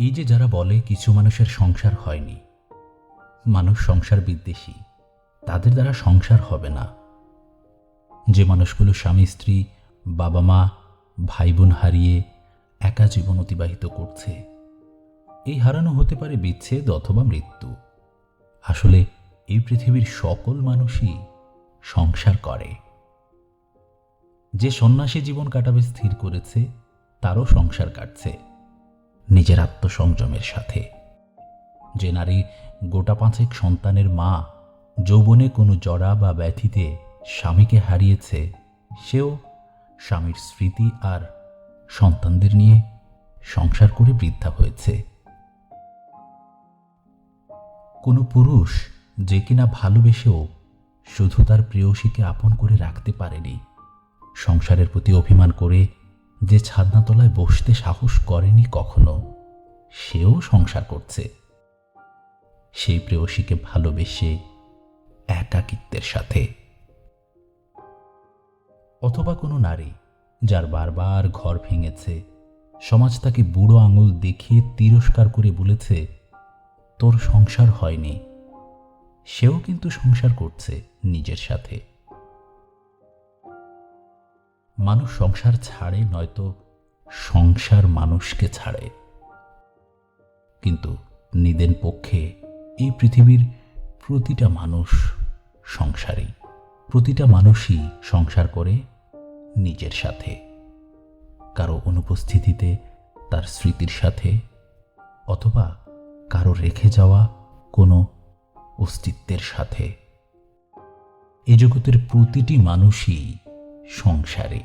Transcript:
এই যে যারা বলে কিছু মানুষের সংসার হয়নি, মানুষ সংসার বিদ্বেষী, তাদের দ্বারা সংসার হবে না। যে মানুষগুলো স্বামী, স্ত্রী, বাবা মা ভাই বোন হারিয়ে একা জীবন অতিবাহিত করছে, এই হারানো হতে পারে বিচ্ছেদ অথবা মৃত্যু। আসলে এই পৃথিবীর সকল মানুষই সংসার করে। যে সন্ন্যাসী জীবন কাটাবে স্থির করেছে, তারও সংসার কাটছে। নিজের আত্মসংযমের সাথে। যে নারী গোটা পাঁচেক সন্তানের মা, যৌবনে কোনো জড়া বা ব্যাধিতে স্বামীকে হারিয়েছে, সেও স্বামীর স্মৃতি আর সন্তানদের নিয়ে সংসার করে বৃদ্ধা হয়েছে। কোনো পুরুষ যে কিনা ভালোবেসেও শুধু তার প্রেয়সীকে আপন করে রাখতে পারেনি, সংসারের প্রতি অভিমান করে যে ছাদনাতলায় বসতে সাহস করেনি কখনো, সেও সংসার করছে। সেই প্রেয়সীকে ভালোবেসে একাকিত্বের সাথে। অথবা কোনো নারী যার বারবার ঘর ভেঙেছে, সমাজ তাকে বুড়ো আঙুল দেখিয়ে তিরস্কার করে বলেছে, তোর সংসার হয়নি। সেও কিন্তু সংসার করছে নিজের সাথে। মানুষ সংসার ছাড়ে, নয়তো সংসার মানুষকে ছাড়ে। কিন্তু নিদেন পক্ষে এই পৃথিবীর প্রতিটা মানুষ সংসারী। প্রতিটা মানুষই সংসার করে নিজের সাথে। কারও অনুপস্থিতিতে তার স্মৃতির সাথে অথবা কারও রেখে যাওয়া কোনো অস্তিত্বের সাথে। এ জগতের প্রতিটি মানুষই সংসারী।